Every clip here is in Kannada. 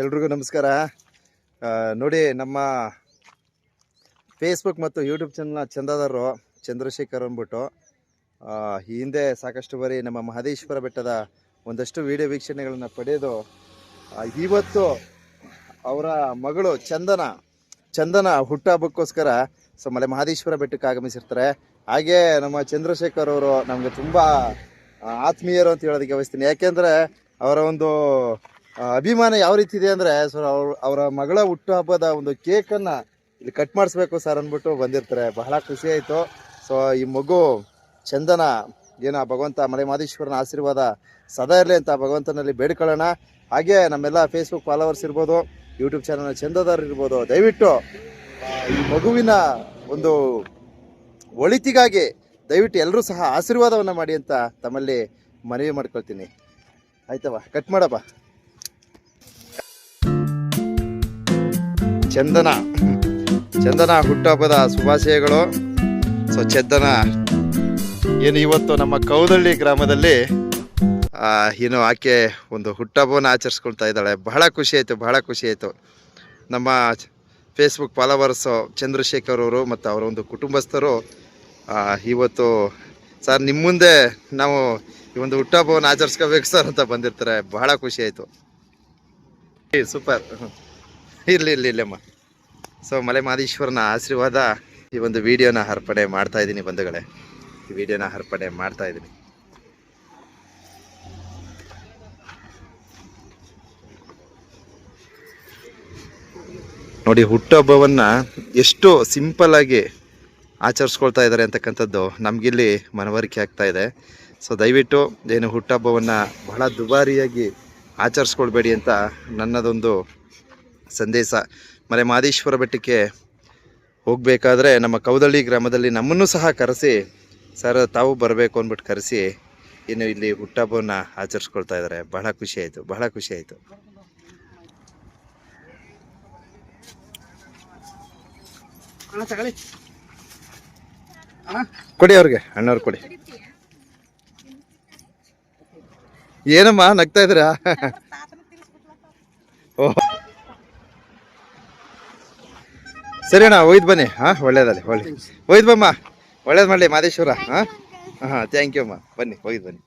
ಎಲ್ರಿಗೂ ನಮಸ್ಕಾರ. ನೋಡಿ ನಮ್ಮ ಫೇಸ್ಬುಕ್ ಮತ್ತು ಯೂಟ್ಯೂಬ್ ಚಾನಲ್ನ ಚಂದಾದಾರರು ಚಂದ್ರಶೇಖರ್ ಅಂದ್ಬಿಟ್ಟು ಈ ಹಿಂದೆ ಸಾಕಷ್ಟು ಬಾರಿ ನಮ್ಮ ಮಹದೇಶ್ವರ ಬೆಟ್ಟದ ಒಂದಷ್ಟು ವಿಡಿಯೋ ವೀಕ್ಷಣೆಗಳನ್ನು ಪಡೆದು ಇವತ್ತು ಅವರ ಮಗಳು ಚಂದನ ಚಂದನ ಹುಟ್ಟುಹಬ್ಬಕ್ಕೋಸ್ಕರ ಸೊ ಮಲೆ ಮಹದೇಶ್ವರ ಬೆಟ್ಟಕ್ಕೆ ಆಗಮಿಸಿರ್ತಾರೆ. ಹಾಗೆ ನಮ್ಮ ಚಂದ್ರಶೇಖರ್ ಅವರು ನಮಗೆ ತುಂಬ ಆತ್ಮೀಯರು ಅಂತ ಹೇಳೋದಕ್ಕೆ ಬಯಸ್ತೀನಿ ಯಾಕೆಂದರೆ ಅವರ ಒಂದು ಅಭಿಮಾನ ಯಾವ ರೀತಿ ಇದೆ ಅಂದರೆ ಸರ್ ಅವ್ರ, ಅವರ ಮಗಳ ಹುಟ್ಟುಹಬ್ಬದ ಒಂದು ಕೇಕನ್ನು ಇಲ್ಲಿ ಕಟ್ ಮಾಡಿಸ್ಬೇಕು ಸರ್ ಅಂದ್ಬಿಟ್ಟು ಬಂದಿರ್ತಾರೆ. ಬಹಳ ಖುಷಿ ಆಯಿತು. ಸೊ ಈ ಮಗು ಚಂದನ, ಏನೋ ಭಗವಂತ ಮಲೆ ಮಾದೇಶ್ವರನ ಆಶೀರ್ವಾದ ಸದಾ ಇರಲಿ ಅಂತ ಭಗವಂತನಲ್ಲಿ ಬೇಡ್ಕೊಳ್ಳೋಣ. ಹಾಗೆ ನಮ್ಮೆಲ್ಲ ಫೇಸ್ಬುಕ್ ಫಾಲೋವರ್ಸ್ ಇರ್ಬೋದು ಯೂಟ್ಯೂಬ್ ಚಾನಲ್ ಚಂದದಾರರು ಇರ್ಬೋದು, ದಯವಿಟ್ಟು ಈ ಮಗುವಿನ ಒಂದು ಒಳಿತಿಗಾಗಿ ದಯವಿಟ್ಟು ಎಲ್ಲರೂ ಸಹ ಆಶೀರ್ವಾದವನ್ನು ಮಾಡಿ ಅಂತ ತಮ್ಮಲ್ಲಿ ಮನವಿ ಮಾಡ್ಕೊಳ್ತೀನಿ. ಆಯ್ತವ ಕಟ್ ಮಾಡಪ್ಪ ಚಂದನ. ಚಂದನ ಹುಟ್ಟುಹಬ್ಬದ ಶುಭಾಶಯಗಳು. ಸೊ ಚಂದನ, ಏನು ಇವತ್ತು ನಮ್ಮ ಕೌದಳ್ಳಿ ಗ್ರಾಮದಲ್ಲಿ ಏನು ಆಕೆ ಒಂದು ಹುಟ್ಟುಹಬ್ಬವನ್ನು ಆಚರಿಸ್ಕೊಳ್ತಾ ಇದ್ದಾಳೆ. ಬಹಳ ಖುಷಿ ಆಯಿತು, ಬಹಳ ಖುಷಿ ಆಯಿತು. ನಮ್ಮ ಫೇಸ್ಬುಕ್ ಫಾಲೋವರ್ಸು ಚಂದ್ರಶೇಖರ್ ಅವರು ಮತ್ತು ಅವರ ಒಂದು ಕುಟುಂಬಸ್ಥರು ಇವತ್ತು, ಸರ್, ನಿಮ್ಮ ಮುಂದೆ ನಾವು ಈ ಒಂದು ಹುಟ್ಟುಹಬ್ಬವನ್ನು ಆಚರಿಸ್ಕೋಬೇಕು ಸರ್ ಅಂತ ಬಂದಿರ್ತಾರೆ. ಬಹಳ ಖುಷಿ ಆಯಿತು. ಸೂಪರ್ ಇರಲಿ ಇರಲಿ ಇಲ್ಲಮ್ಮ ಸೊ ಮಲೆ ಮಾದೇಶ್ವರನ ಆಶೀರ್ವಾದ ಈ ಒಂದು ವಿಡಿಯೋನ ಅರ್ಪಣೆ ಮಾಡ್ತಾ ಇದ್ದೀನಿ ಬಂಧುಗಳೇ. ಈ ವಿಡಿಯೋನ ಅರ್ಪಣೆ ಮಾಡ್ತಾ ಇದ್ದೀನಿ. ನೋಡಿ, ಹುಟ್ಟುಹಬ್ಬವನ್ನು ಎಷ್ಟು ಸಿಂಪಲ್ ಆಗಿ ಆಚರಿಸ್ಕೊಳ್ತಾ ಇದ್ದಾರೆ ಅಂತಕ್ಕಂಥದ್ದು ನಮಗಿಲ್ಲಿ ಮನವರಿಕೆ ಆಗ್ತಾ ಇದೆ. ಸೊ ದಯವಿಟ್ಟು ಏನು ಹುಟ್ಟುಹಬ್ಬವನ್ನು ಬಹಳ ದುಬಾರಿಯಾಗಿ ಆಚರಿಸ್ಕೊಳ್ಬೇಡಿ ಅಂತ ನನ್ನದೊಂದು ಸಂದೇಶ. ಮಲೆ ಮಹದೇಶ್ವರ ಬೆಟ್ಟಕ್ಕೆ ಹೋಗಬೇಕಾದ್ರೆ ನಮ್ಮ ಕೌದಳ್ಳಿ ಗ್ರಾಮದಲ್ಲಿ ನಮ್ಮನ್ನು ಸಹ ಕರೆಸಿ ಸರ್ ತಾವು ಬರಬೇಕು ಅಂದ್ಬಿಟ್ಟು ಕರೆಸಿ ಇನ್ನು ಇಲ್ಲಿ ಹುಟ್ಟಹಬ್ಬವನ್ನು ಆಚರಿಸ್ಕೊಳ್ತಾ ಇದ್ದಾರೆ. ಬಹಳ ಖುಷಿ ಆಯಿತು ಬಹಳ ಖುಷಿ ಆಯಿತು. ಕೊಡಿ ಅವ್ರಿಗೆ ಅಣ್ಣವ್ರು ಕೊಡಿ. ಏನಮ್ಮ ನಗ್ತಾ ಇದ್ದೀರಾ? ಸರಿ ಅಣ್ಣ ಒಯ್ದು ಬನ್ನಿ. ಹಾಂ ಒಳ್ಳೇದಲ್ಲಿ ಒಳ್ಳೆ ಒಯ್ದು ಬಮ್ಮ ಒಳ್ಳೇದು ಮಾಡಲಿ ಮಾದೇಶ್ವರ. ಹಾಂ? ಹಾಂ ಥ್ಯಾಂಕ್ ಯು ಅಮ್ಮ. ಬನ್ನಿ ಒಯ್ದು ಬನ್ನಿ.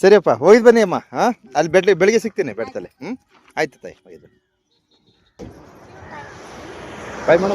ಸರಿಯಪ್ಪ ಒಯ್ದು ಬನ್ನಿ ಅಮ್ಮ. ಹಾಂ? ಅಲ್ಲಿ ಬೆಡ್ ಬೆಳಿಗ್ಗೆ ಸಿಗ್ತೀನಿ ಬೆಡ್ತಲ್ಲಿ. ಹ್ಞೂ ಆಯ್ತು ತಾಯಿ ಒಯ್ದು ಬಾಯ್ ಮಾಡೋ